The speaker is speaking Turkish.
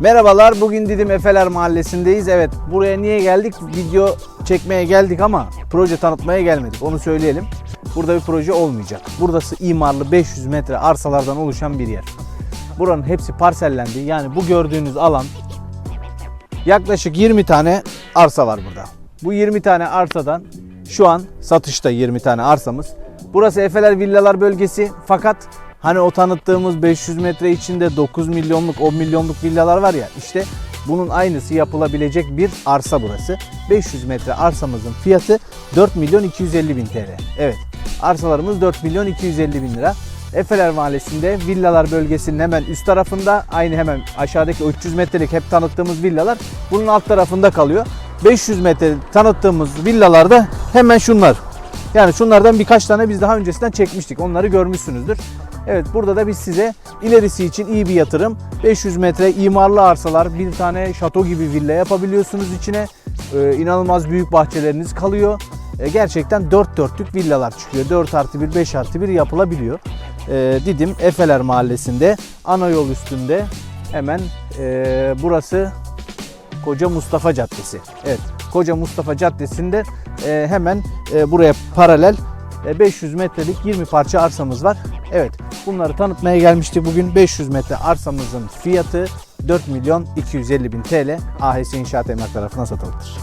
Merhabalar, bugün Didim Efeler Mahallesi'ndeyiz. Evet, buraya niye geldik? Video çekmeye geldik ama proje tanıtmaya gelmedik. Onu söyleyelim. Burada bir proje olmayacak. Burası imarlı 500 metre arsalardan oluşan bir yer. Buranın hepsi parsellendi. Yani bu gördüğünüz alan yaklaşık 20 tane arsa var burada. Bu 20 tane arsadan şu an satışta 20 tane arsamız. Burası Efeler Villalar bölgesi fakat hani o tanıttığımız 500 metre içinde 9 milyonluk 10 milyonluk villalar var ya işte bunun aynısı yapılabilecek bir arsa burası. 500 metre arsamızın fiyatı 4 milyon 250 bin TL. Evet arsalarımız 4 milyon 250 bin lira. Efeler Mahallesi'nde villalar bölgesinin hemen üst tarafında aynı hemen aşağıdaki 300 metrelik hep tanıttığımız villalar bunun alt tarafında kalıyor. 500 metre tanıttığımız villalarda hemen şunlar. Yani şunlardan birkaç tane biz daha öncesinden çekmiştik. Onları görmüşsünüzdür. Evet burada da biz size ilerisi için iyi bir yatırım. 500 metre imarlı arsalar, bir tane şato gibi villa yapabiliyorsunuz içine. Ee, inanılmaz büyük bahçeleriniz kalıyor. Ee, gerçekten 4 dörtlük villalar çıkıyor. 4 artı 1, 5 artı 1 yapılabiliyor. Ee, Didim Efeler Mahallesi'nde ana yol üstünde hemen ee, burası Koca Mustafa Caddesi. Evet, Koca Mustafa Caddesi'nde e, hemen e, buraya paralel e, 500 metrelik 20 parça arsamız var. Evet, bunları tanıtmaya gelmiştik. Bugün 500 metre arsamızın fiyatı 4 milyon 250 bin TL AHS İnşaat Emlak tarafından satılıdır.